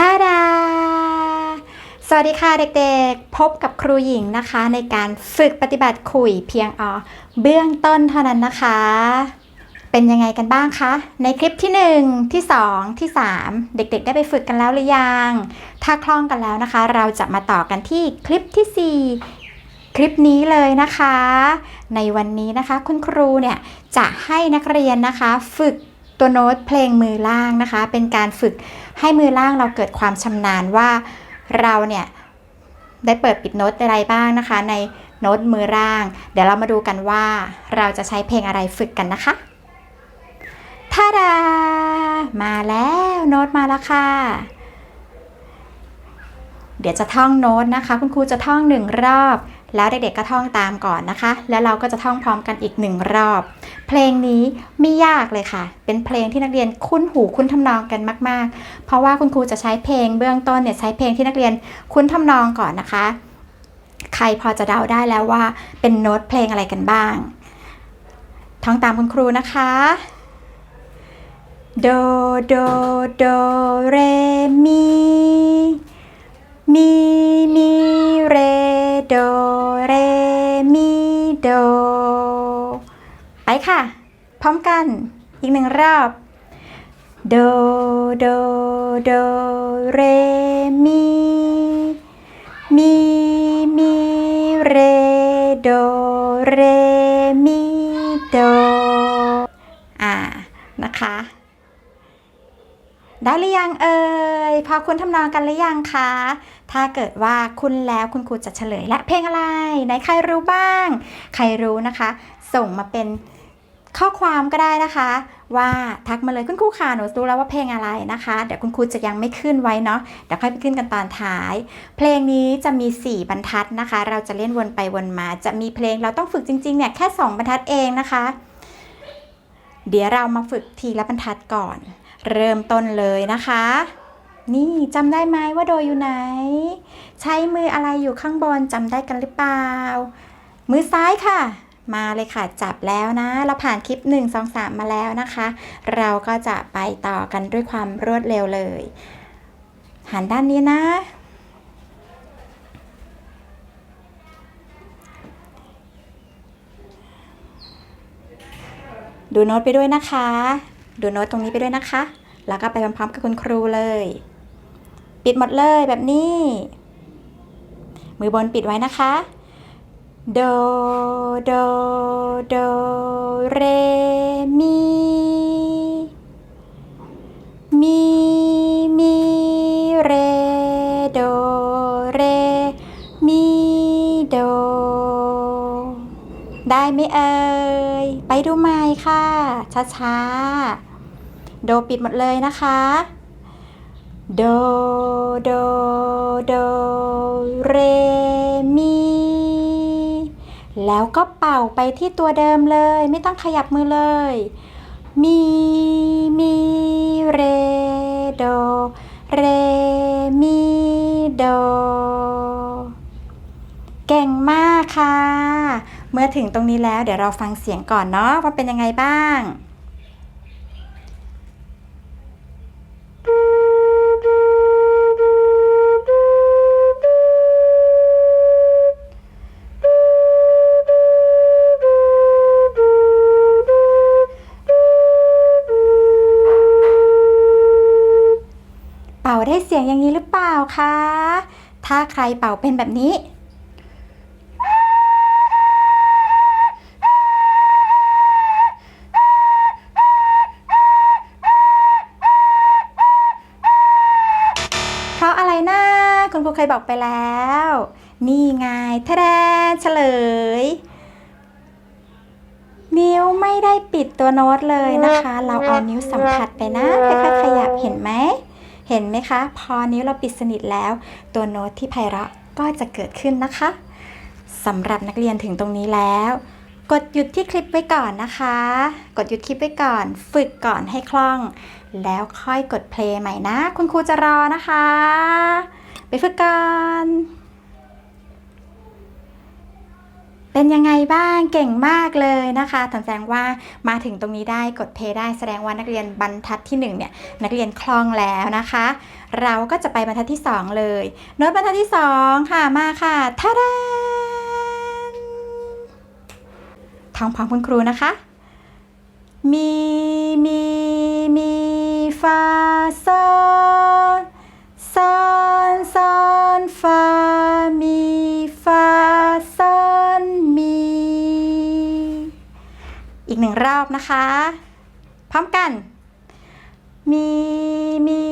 ท่าดา สวัสดีค่ะเด็กๆ พบกับครูหญิงนะคะ ในการฝึกปฏิบัติคุยเพียงออเบื้องต้นเท่านั้นนะคะ เป็นยังไงกันบ้างคะ ในคลิปที่ 1 ที่ 2 ที่ 3 เด็กๆ ได้ไปฝึกกันแล้วหรือยัง ถ้าคล่องกันแล้วนะคะ เราจะมาต่อกันที่คลิปที่ 4คลิปนี้เลยนะคะ ในวันนี้นะคะคุณครูเนี่ยจะให้นักเรียนนะคะ ฝึก ตัวโน้ตเพลงมือล่างนะคะ เป็นการฝึกให้มือล่างเราเกิดความชำนาญว่าเราเนี่ยได้เปิดปิดโน้ตอะไรบ้างนะคะ ในโน้ตมือล่าง เดี๋ยวเรามาดูกันว่าเราจะใช้เพลงอะไรฝึกกันนะคะท่าดา มาแล้วโน้ตมาแล้วค่ะ เดี๋ยวจะท่องโน้ตนะคะ คุณครูจะท่องหนึ่งรอบ แล้วเด็กๆก็ท่องตามก่อนนะคะ แล้วเราก็จะท่องพร้อมกันอีกหนึ่งรอบ เพลงนี้ไม่ยากเลยค่ะ เป็นเพลงที่นักเรียนคุ้นหูคุ้นทำนองกันมาก ๆ เพราะว่าคุณครูจะใช้เพลงเบื้องต้นเนี่ยใช้เพลงที่นักเรียนคุ้นทำนองก่อนนะคะ ใครพอจะเดาได้แล้วว่าเป็นโน้ตเพลงอะไรกันบ้าง ท่องตามคุณครูนะคะโดโดโดเรมีมีม โด เร มี โด ไปค่ะ พร้อมกัน อีกหนึ่งรอบ โด โด โด เร มี มี มี เร โด พอคุณทำนองกันหรือยังคะ ถ้าเกิดว่าคุณแล้วคุณครูจะเฉลยและเพลงอะไรไหนใครรู้บ้าง ใครรู้นะคะ ส่งมาเป็นข้อความก็ได้นะคะ ว่าทักมาเลยคุณครูค่ะหนูรู้แล้วว่าเพลงอะไรนะคะ เดี๋ยวคุณครูจะยังไม่ขึ้นไว้เนาะเดี๋ยวค่อยไปขึ้นกันตอนท้าย เพลงนี้จะมี 4 บรรทัดนะคะ เราจะเล่นวนไปวนมา จะมีเพลงเราต้องฝึกจริงๆเนี่ยแค่ 2 บรรทัดเองนะคะ เดี๋ยวเรามาฝึกทีละบรรทัดก่อน เริ่มต้นเลยนะคะ นี่จำได้ไหมว่าโดยอยู่ไหน ใช้มืออะไรอยู่ข้างบนจำได้กันหรือเปล่า มือซ้ายค่ะ มาเลยค่ะจับแล้วนะ เราผ่านคลิป 1 2 3 มาแล้วนะคะ เราก็จะไปต่อกันด้วยความรวดเร็วเลย หันด้านนี้นะ ดูโน้ตไปด้วยนะคะ ดูโน้ตตรงนี้ไปด้วยนะคะแล้วก็ไปพร้อมๆกับคุณครูเลย ปิดหมดเลยแบบนี้ มือบนปิดไว้นะคะ โด โด โด เร มี มี มี เร โด เร มี โด ได้ไหมเอ่ย ไปดูใหม่ค่ะ ช้าๆ โดปิดหมดเลยนะคะ โด โด โด เร มี แล้วก็เป่าไปที่ตัวเดิมเลย ไม่ต้องขยับมือเลย มี มี เร โด เร มี โด เก่งมากค่ะ เมื่อถึงตรงนี้แล้วเดี๋ยวเราฟังเสียงก่อนเนาะว่าเป็นยังไงบ้าง สียงอย่างนี้หรือเปล่าคะ ถ้าใครเป่าเป็นแบบนี้ เพราะอะไรนะคุณครูเคยบอกไปแล้ว นี่ไงทะแดนเฉลย นิ้วไม่ได้ปิดตัวโน้ตเลยนะคะ เราเอานิ้วสัมผัสไปนะค่อยๆขยับเห็นไหม เห็นไหมคะ พอนิ้วเราปิดสนิทแล้ว ตัวโน้ตที่ไพเราะก็จะเกิดขึ้นนะคะสำหรับนักเรียนถึงตรงนี้แล้ว กดหยุดที่คลิปไว้ก่อนนะคะ กดหยุดคลิปไว้ก่อน ฝึกก่อนให้คล่อง แล้วค่อยกดเพลย์ใหม่นะ คุณครูจะรอนะคะ ไปฝึกกัน ไป เป็นยังไงบ้างเก่งมากเลยนะคะแสดงว่ามาถึงตรงนี้ได้กดเพย์ได้แสดงว่านักเรียนบรรทัดที่หนึ่งเนี่ยนักเรียนคล่องแล้วนะคะ เราก็จะไปบรรทัดที่สองเลยโน้ตบรรทัดที่สองค่ะมาค่ะท่าดานท่องพร้อมคุณครูนะคะ มี มี มีฟ้า นะคะ พร้อมกัน มีมี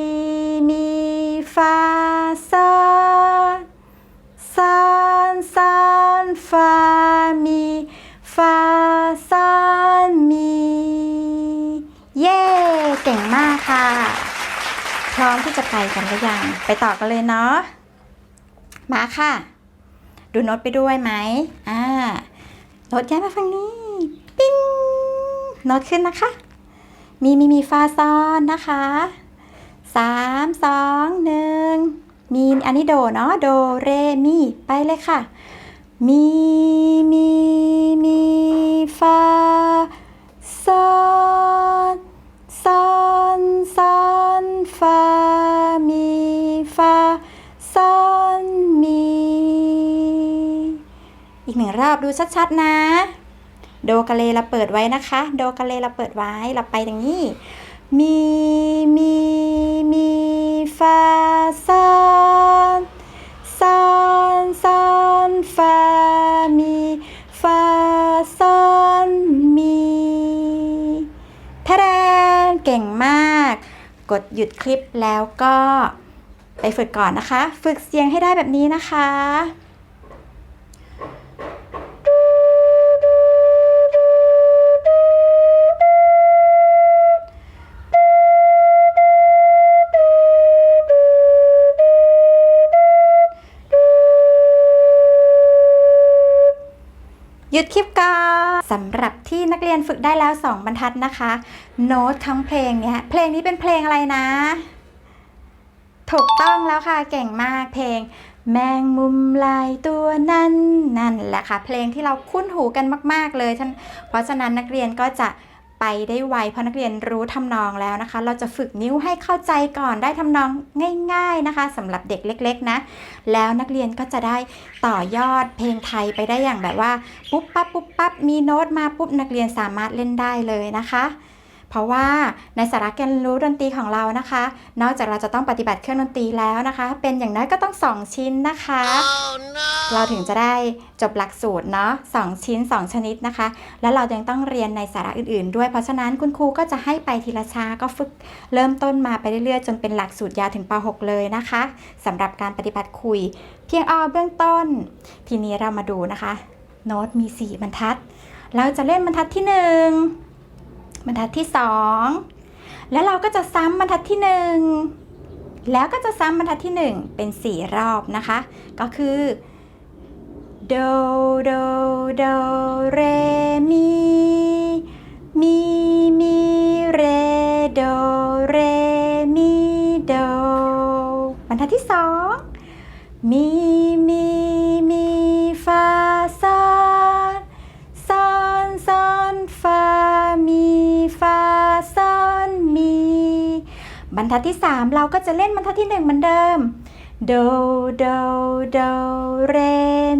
มีฟาซอนซอนซอนฟามีฟาซอนมีเย้เก่งมากค่ะ พร้อมที่จะไปกันหรือยัง ไปต่อกันเลยเนาะมาค่ะ ดูโน้ตไปด้วยไหมอ่าโน้ตย้ายมาฝั่งนี้ โน้ตขึ้นนะคะ มีมีมีฟาซอนนะคะสามสองหนึ่งมีอันนี้โดเนาะโดเรมีไปเลยค่ะ มีมีมีฟาซอนซอนซอนฟามีฟาซอนมี อีกหนึ่งรอบดูชัดๆนะ โดกาเลเราเปิดไว้นะคะ โดกาเลเราเปิดไว้เราไปอย่างนี้ มีมีมีฟาซอนซอนซอนฟามีฟาซอนมีทะแดนเก่งมาก กดหยุดคลิปแล้วก็ไปฝึกก่อนนะคะ ฝึกเสียงให้ได้แบบนี้นะคะ หยุดคลิปก่อนสำหรับที่นักเรียนฝึกได้แล้ว 2 บรรทัดนะคะ โน้ตทั้งเพลงเนี่ยเพลงนี้เป็นเพลงอะไรนะ ถูกต้องแล้วค่ะเก่งมากเพลง แมงมุมลายตัวนั้นนั่นแหละค่ะ เพลงที่เราคุ้นหูกันมาก ๆเลยท่านเพราะฉะนั้นนักเรียนก็จะ ไปได้ไวเพราะนักเรียนรู้ทำนองแล้วนะคะ เราจะฝึกนิ้วให้เข้าใจก่อนได้ทำนองง่าย ๆนะคะสำหรับเด็กเล็ก ๆ นะ แล้วนักเรียนก็จะได้ต่อยอดเพลงไทยไปได้อย่างแบบว่า ปุ๊บปั๊บปุ๊บปั๊บมีโน้ตมาปุ๊บนักเรียนสามารถเล่นได้เลยนะคะ เพราะว่าในสาระการรู้ดนตรีของเรานะคะ นอกจากเราจะต้องปฏิบัติเครื่องดนตรีแล้วนะคะ เป็นอย่างน้อยก็ต้อง 2 ชิ้นนะคะเราถึงจะได้จบหลักสูตรเนาะสองชิ้น 2 ชนิดนะคะ แล้วเรายังต้องเรียนในสาระอื่นๆ ด้วยเพราะฉะนั้นคุณครูก็จะให้ไปทีละช้าก็ฝึกเริ่มต้นมาไปเรื่อยๆ จนเป็นหลักสูตรยาวถึงป .6 เลยนะคะสำหรับการปฏิบัติคุย เพียงเอาเบื้องต้น ทีนี้เรามาดูนะคะ โน้ตมี 4 บรรทัด เราจะเล่นบรรทัดที่ 1 บรรทัดที่ 2 แล้วเราก็จะซ้ำบรรทัดที่ 1 แล้วก็จะซ้ำบรรทัดที่ 1 เป็น 4 รอบนะคะ ก็คือโดโดโดเรมีมีมีเรโดเรมีโดบรรทัดที่2มีมีมี บรรทัดที่ 3 เราก็จะเล่นบรรทัดที่ 1 เหมือนเดิมโดโดโดเร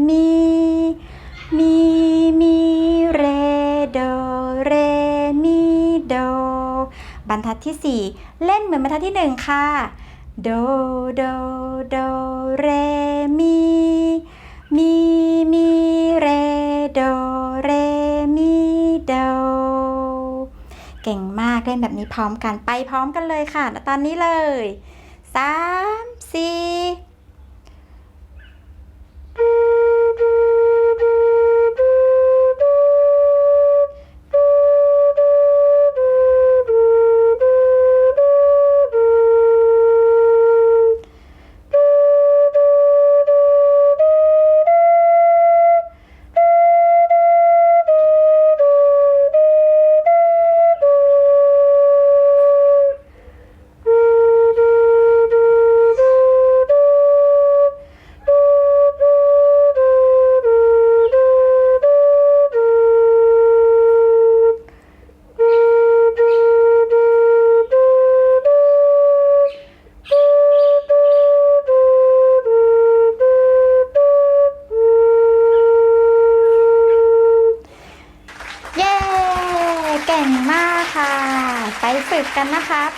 มีมีมีเรโดเรมีโดบรรทัดที่ 4 เล่นเหมือนบรรทัดที่ 1 ค่ะโดโดโดเรมี เล่นแบบนี้พร้อมกันไปพร้อมกันเลยค่ะ ตอนนี้เลย 3 4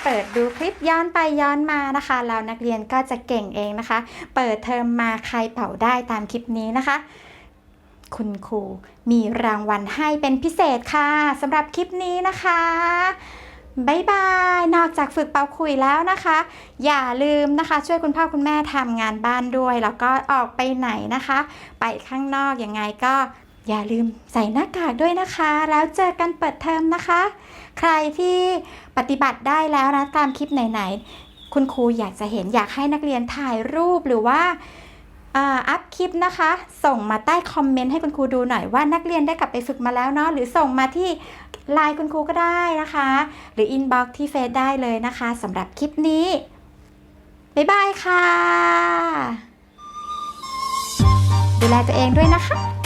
เปิดดูคลิปย้อนไปย้อนมานะคะแล้วนักเรียนก็จะเก่งเองนะคะ เปิดเทอมมาใครเป่าได้ตามคลิปนี้นะคะ คุณครูมีรางวัลให้เป็นพิเศษค่ะสำหรับคลิปนี้นะคะบายบาย นอกจากฝึกเป่าขลุยแล้วนะคะ อย่าลืมนะคะ ช่วยคุณพ่อคุณแม่ทำงานบ้านด้วย แล้วก็ออกไปไหนนะคะ ไปข้างนอกยังไงก็ อย่าลืมใส่หน้ากากด้วยนะคะ แล้วเจอกันเปิดเทอมนะคะ ใครที่ปฏิบัติได้แล้วนะตามคลิปไหนๆ คุณครูอยากจะเห็นอยากให้นักเรียนถ่ายรูปหรือว่าอัพคลิปนะคะ ส่งมาใต้คอมเมนต์ให้คุณครูดูหน่อยว่านักเรียนได้กลับไปฝึกมาแล้วเนาะหรือส่งมาที่ไลน์คุณครูก็ได้นะคะ หรืออินบ็อกซ์ที่เฟซได้เลยนะคะสำหรับคลิปนี้ บ๊ายบายค่ะ ดูแลตัวเองด้วยนะคะ